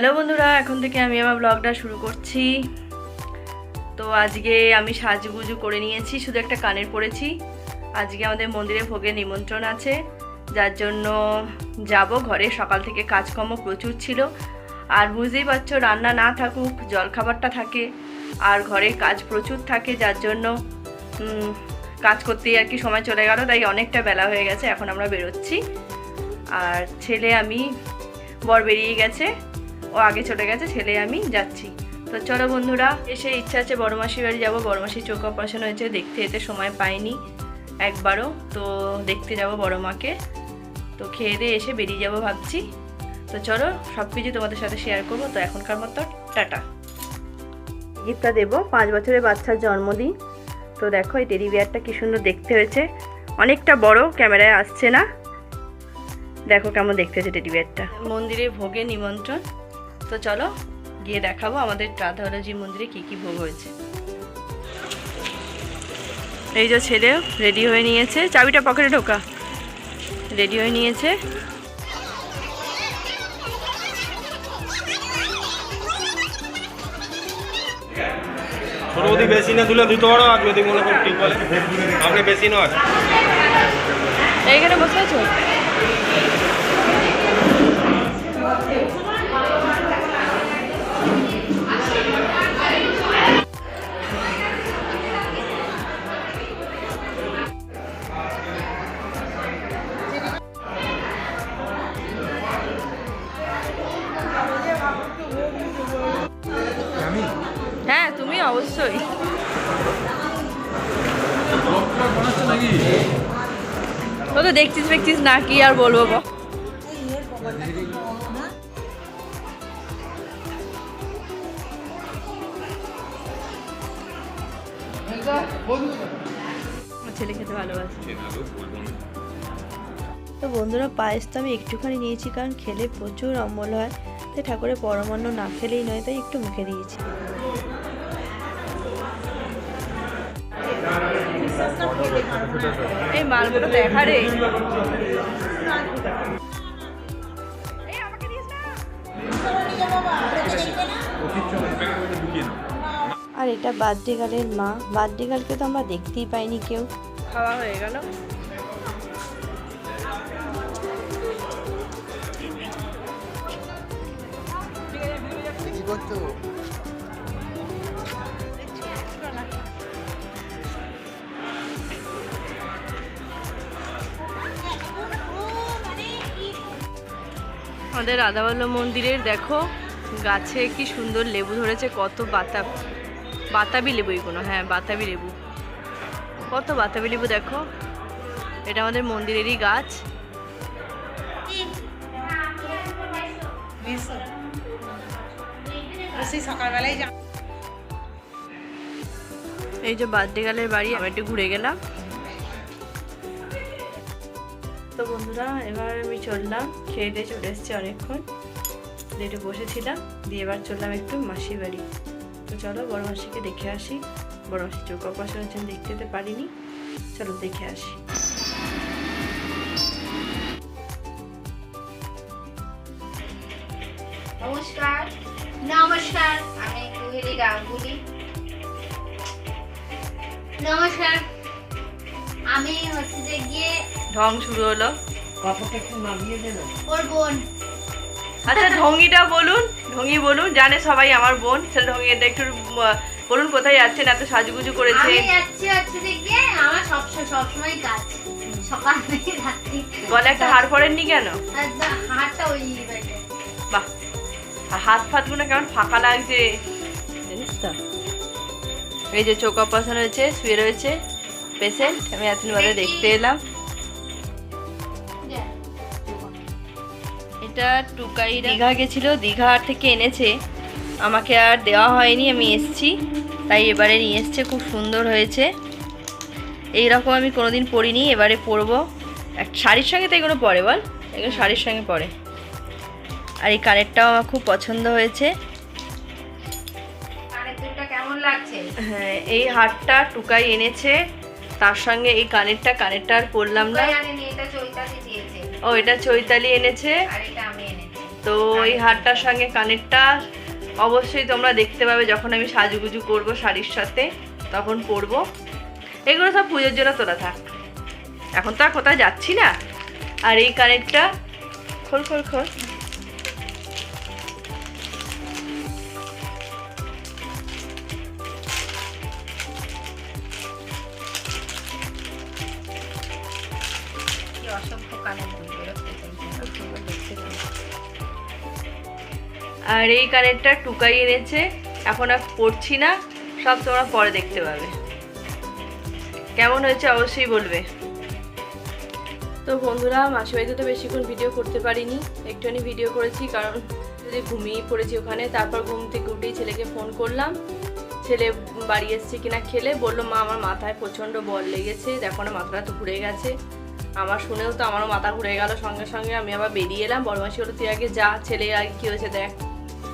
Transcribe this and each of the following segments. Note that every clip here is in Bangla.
হ্যালো বন্ধুরা, এখন থেকে আমি আমার ব্লগটা শুরু করছি। তো আজকে আমি সাজগুজু করে নিয়েছি, শুধু একটা কানের পরেছি। আজকে আমাদের মন্দিরে ভোগের নিমন্ত্রণ আছে, যার জন্য যাব ঘরে। সকাল থেকে কাজকর্ম প্রচুর ছিল। আর বুঝতেই পারছ, রান্না না থাকুক, জলখাবারটা থাকে। আর ঘরে কাজ প্রচুর থাকে, যার জন্য কাজ করতেই আর কি সময় চলে গেল। তাই অনেকটা বেলা হয়ে গেছে, এখন আমরা বেরোচ্ছি। আর ছেলে আমি বর বেরিয়ে গেছে। ও আগে চলে গেছে ছেলে আমি যাচ্ছি। তো চলো বন্ধুরা এসে ইচ্ছা আছে বড় মাসির বাড়ি যাব। বড় মাসির চোখ অপারেশন হয়েছে দেখতে যেতে সময় পাইনি একবারও। তো দেখতে যাব বড় মাকে। তো খেয়ে দিয়ে এসে বেরিয়ে যাব ভাবছি। তো চলো সব কিছু তোমাদের সাথে শেয়ার করব। তো এখনকার মতো টাটা। গিফটটা দেবো পাঁচ বছরের বাচ্চার জন্মদিন। তো দেখো এই টেডি বিয়ারটা কি সুন্দর দেখতে হয়েছে। অনেকটা বড় ক্যামেরায় আসছে না। দেখো কেমন দেখতে হয়েছে টেডি বিয়ারটা মন্দিরে ভোগে নিমন্ত্রণ। তো চলো গিয়ে দেখাবো আমাদের রাধারাজি মন্দিরে কি কি ভোগ হয়েছে। এই যে ছেলে রেডি হয়ে নিয়েছে চাবিটা পকেটে ঢোকা। রেডি হয়ে নিয়েছে। ছোট যদি বেশি না তুলে দিতে পারো আর যদি মনে করো ঠিক বলে। আপনি বেশি নয়। এইখানে বসে আছো? অবশ্যই। ও তো দেখছিস দেখছিস না কি আর বলব বল। ছেলে খেতে তো বন্ধুরা পায়েস তো আমি একটুখানি নিয়েছি, কারণ খেলে প্রচুর অম্বল হয়। তাই ঠাকুরের পরমান্ন না খেলেই নয়, তাই একটু মুখে দিয়েছি। এই মালগুলো দেখা রে আর এটা বার্থডে গার্লের মা। বার্থডে গার্লকে তো আমরা দেখতেই পাইনি কেউ। খাওয়া হয়ে গেল। আমাদের রাধাবল্লভ মন্দিরের, দেখো, গাছে কি সুন্দর লেবু ধরেছে, কত বাতা, বাতাবি লেবু এগুলো হ্যাঁ বাতাবি লেবু। কত বাতাবি লেবু, দেখো। এটা আমাদের মন্দিরেরই গাছ। এই যে বার্থডে গালের বাড়ি, আমি একটু ঘুরে গেলাম। তো বন্ধুরা, এবার আমি চললাম। খেয়ে দিয়ে চলে এসেছি অনেকক্ষণ। একটু বসেছিলাম, দিয়ে এবার চললাম একটু মাসির বাড়ি। তো চলো, বড় মাসিকে দেখে আসি। বড় মাসি চোখ অপারেশন হচ্ছে দেখতে যেতে পারিনি। চলো দেখে আসি। নমস্কার। নমস্কার, আমি নমস্কার, আমি হচ্ছে যে গিয়ে ঢং শুরু হলো। ওর বোন। আচ্ছা ঢঙ্গিটা বলুন ঢঙ্গি বলুন জানে সবাই আমার বোন। সেটা ঢঙ্গিটা একটু বলুন কোথায় যাচ্ছেন এত সাজুগুজু করেছে। আমি যাচ্ছি হচ্ছে যে আমার সব সবসময় কাজ। সকাল থেকে রাত্রি। গলে একটা হাড় পড়েননি কেন? ওই বাহ আর হাত ফাতগুলো কেমন ফাঁকা লাগছে। জানিস তো? এই যে চোখ অপারেশন হয়েছে শুয়ে রয়েছে পেশেন্ট আমি এতদিন বাদে দেখতে এলাম। এটা টুকাই দীঘা গেছিল দীঘা থেকে এনেছে। আমাকে আর দেওয়া হয়নি আমি এসছি। তাই এবারে নিয়ে এসছে খুব সুন্দর হয়েছে। এইরকম আমি কোনোদিন পরিনি এবারে পরবো। এক শাড়ির সঙ্গে তো এগুলো পরে বল। এগুলো শাড়ির সঙ্গে পরে। আর এই কানেরটাও আমার খুব পছন্দ হয়েছে। হ্যাঁ এই হারটা টুকাই এনেছে। তার সঙ্গে এই কানেরটা কানেরটা আর পরলাম না। ও, এটা চৈতালি এনেছে। তো এই হারটার সঙ্গে কানেরটা অবশ্যই তোমরা দেখতে পাবে যখন আমি সাজুগুজু করব শাড়ির সাথে, তখন পরবো। এগুলো সব পুজোর জন্য তোলা থাক। এখন তো আর কোথাও যাচ্ছি না। আর এই কানেরটা, খোল খোল খোল। কি অসভ্য কানের আর এই কানেরটা টুকাই এনেছে। এখন আর পড়ছি না, সব তোমরা পরে দেখতে পাবে। কেমন হয়েছে অবশ্যই বলবে। তো বন্ধুরা মাসি বাড়িতে তো বেশিক্ষণ ভিডিও করতে পারিনি। একটুখানি ভিডিও করেছি, কারণ যদি ঘুমিয়ে পড়েছি ওখানে, তারপর ঘুম থেকে উঠেই ছেলেকে ফোন করলাম। ছেলে বাড়ি এসছে কিনা খেলে, বলল, মা, আমার মাথায় প্রচণ্ড বল লেগেছে, দেখো না, মাথাটা তো ঘুরে গেছে। আমার শুনেও তো আমারও মাথা ঘুরে গেল সঙ্গে সঙ্গে, আমি আবার বেরিয়ে এলাম। বড় মাসি বলো তুই আগে যা, ছেলে আগে কী হয়েছে দেখ।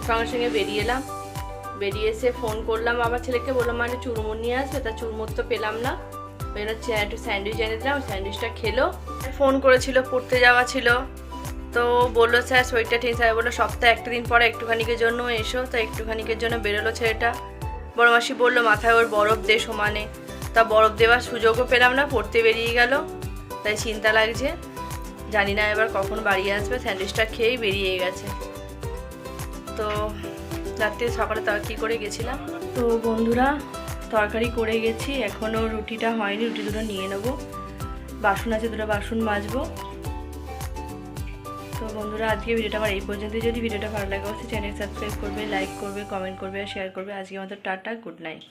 সঙ্গে সঙ্গে বেরিয়ে এলাম। বেরিয়ে এসে ফোন করলাম, আমার ছেলেকে বললাম মানে চুরমুর নিয়ে আসবে? তা চুরমুর তো পেলাম না। জন্য একটু স্যান্ডউইচ এনে দিলাম স্যান্ডউইচটা খেলো। ফোন করেছিল, পড়তে যাওয়া ছিল। তো বলল, স্যার, শরীরটা ঠিক স্যার বলল, সপ্তাহে একটা দিন পরে একটুখানিকের জন্য এসো। তো একটুখানিকের জন্য বেরোলো ছেলেটা। বড় মাসি বলল, মাথায় ওর বরফ দে সমানে। তা বরফ দেওয়ার সুযোগও পেলাম না, পড়তে বেরিয়ে গেল। তাই চিন্তা লাগছে, জানি না এবার কখন বাড়ি আসবে স্যান্ডউইচটা খেয়েই বেরিয়ে গেছে। তো রাত্রে সকালে তরকারি করে গেছিলাম? তো বন্ধুরা, তরকারি করে গেছি এখনও রুটিটা হয়নি, রুটি দুটো নিয়ে নেব। বাসন আছে, দুটো বাসন মাজবো। তো বন্ধুরা, আজকে ভিডিওটা আমার এই পর্যন্তই। যদি ভিডিওটা ভালো লাগে, অবশ্যই চ্যানেল সাবস্ক্রাইব করবে লাইক করবে কমেন্ট করবে, আর শেয়ার করবে। আজকে আমাদের টাটা গুড নাইট